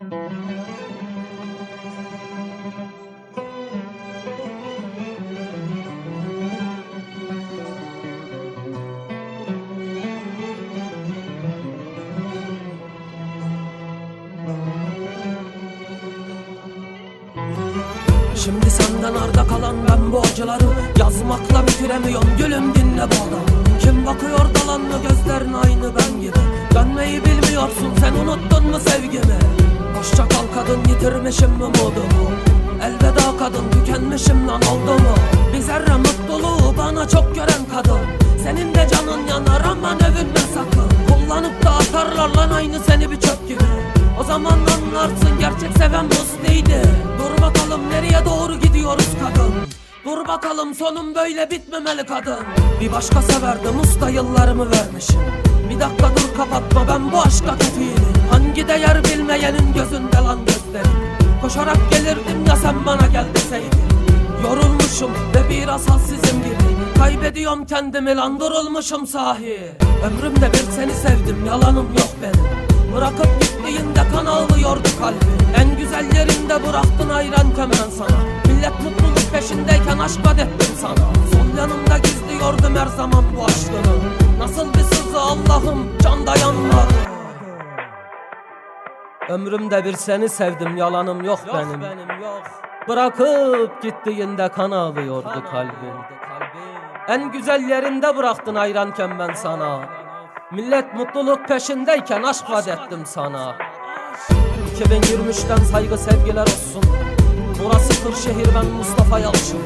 Şimdi senden arda kalan ben bu acıları Yazmakla bitiremiyorum. Gülüm dinle adamı Kim bakıyor dalanlı gözlerin aynı ben gibi. Dönmeyi bilmiyorsun kadın yitirmişim mi modumu? Elveda kadın tükenmişim lan oldu mu Bir zerre mutluluğu bana çok gören kadın. Senin de canın yanar aman övünme sakın. Kullanıp da atarlar lan aynı seni bir çöp gibi. O zaman anlarsın gerçek seven Musti'ydi Dur bakalım nereye doğru gidiyoruz kadın? Dur bakalım sonum böyle bitmemeli kadın. Bir başka severdim usta yıllarımı vermişim. Bir dakika dur kapatma ben bu aşka kefilim Hangi değer bilmeyenin gözünde lan gözlerim Koşarak gelirdim ya sen bana gel deseydin. Yorulmuşum ve biraz halsizim gibi. Kaybediyorum kendimi lan durulmuşum sahi. Ömrümde bir seni sevdim yalanım yok benim. Bırakıp gittiğinde kan ağlıyordu kalbim. En güzel yerinde bıraktın ayranken ben sana. Millet mutluluk peşindeyken aşk ettim sana. Sol yanımda gizliyordum her zaman bu aşkını Ömrümde bir seni sevdim yalanım yok, benim. Bırakıp gittiğinde kan ağlıyordu kalbim. En güzel yerinde bıraktın ayranken ben sana. Millet mutluluk peşindeyken aşk vaat ettim sana. 2023'ten saygı sevgiler olsun. Burası Kırşehir ben Mustafa Yalçın